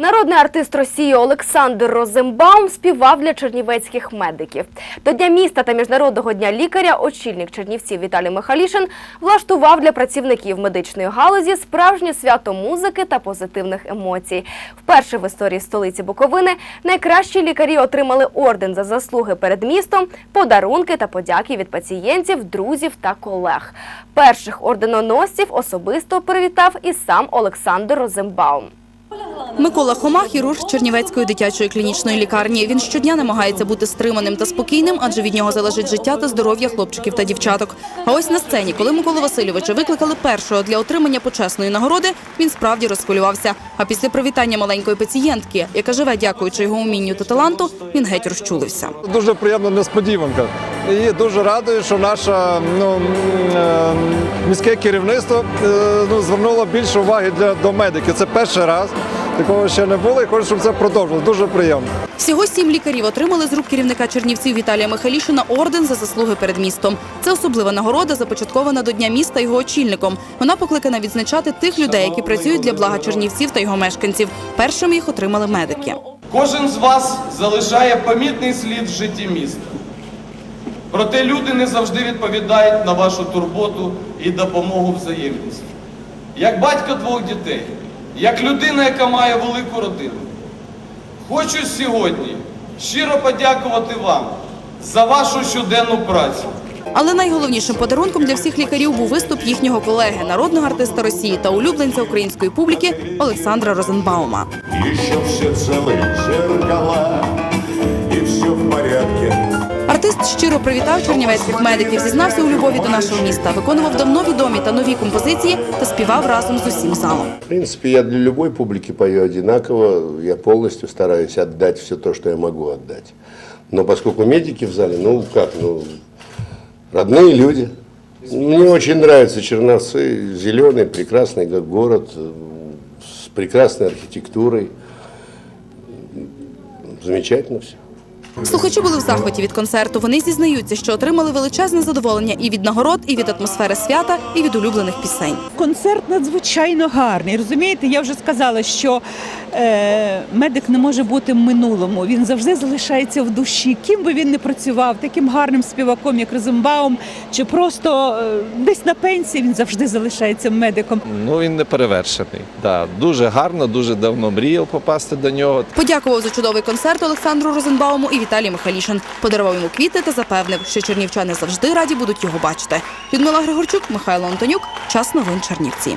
Народний артист Росії Олександр Розенбаум співав для чернівецьких медиків. До Дня міста та Міжнародного дня лікаря очільник Чернівців Віталій Михалішин влаштував для працівників медичної галузі справжнє свято музики та позитивних емоцій. Вперше в історії столиці Буковини найкращі лікарі отримали орден за заслуги перед містом, подарунки та подяки від пацієнтів, друзів та колег. Перших орденоносців особисто привітав і сам Олександр Розенбаум. Микола Хома – хірург Чернівецької дитячої клінічної лікарні. Він щодня намагається бути стриманим та спокійним, адже від нього залежить життя та здоров'я хлопчиків та дівчаток. А ось на сцені, коли Миколу Васильовича викликали першого для отримання почесної нагороди, він справді розхвилювався. А після привітання маленької пацієнтки, яка живе дякуючи його умінню та таланту, він геть розчулився. Дуже приємна несподіванка. І дуже радий, що наше ну, е, міське керівництво е, ну, звернуло більше уваги для, до медиків. Це перший раз. Такого ще не було і хочу, щоб це продовжилось. Дуже приємно. Всього сім лікарів отримали з рук керівника Чернівців Віталія Михайлішина орден за заслуги перед містом. Це особлива нагорода, започаткована до Дня міста його очільником. Вона покликана відзначати тих людей, які працюють для блага Чернівців та його мешканців. Першими їх отримали медики. Кожен з вас залишає помітний слід в житті міста. Проте люди не завжди відповідають на вашу турботу і допомогу взаємність. Як батько двох дітей, як людина, яка має велику родину, хочу сьогодні щиро подякувати вам за вашу щоденну працю. Але найголовнішим подарунком для всіх лікарів був виступ їхнього колеги, народного артиста Росії та улюбленця української публіки Олександра Розенбаума. Еще все целые зеркала, и все в порядке. Артист щиро привітав чернівецьких медиків, зізнався у любові до нашого міста, виконував давно відомі та нові композиції та співав разом з усім залом. В принципе, я для любой публики пою одинаково. Я полностью стараюсь отдать все то, что я могу отдать. Но поскольку медики в зале, ну как, ну, родные люди. Мне очень нравятся Черновцы. Зеленый, прекрасный как город, э, с прекрасной архитектурой. Замечательно все. Слухачі були в захваті від концерту. Вони зізнаються, що отримали величезне задоволення і від нагород, і від атмосфери свята, і від улюблених пісень. Концерт надзвичайно гарний. Розумієте, я вже сказала, що медик не може бути в минулому. Він завжди залишається в душі. Ким би він не працював, таким гарним співаком, як Розенбаум, чи просто е, десь на пенсії він завжди залишається медиком. Ну він не перевершений. Да, дуже гарно, дуже давно мріяв попасти до нього. Подякував за чудовий концерт Олександру Розенбауму і Віталій Михайлішин. Подарував йому квіти та запевнив, що чернівчани завжди раді будуть його бачити. Людмила Григорчук, Михайло Антонюк. Час новин Чернівці.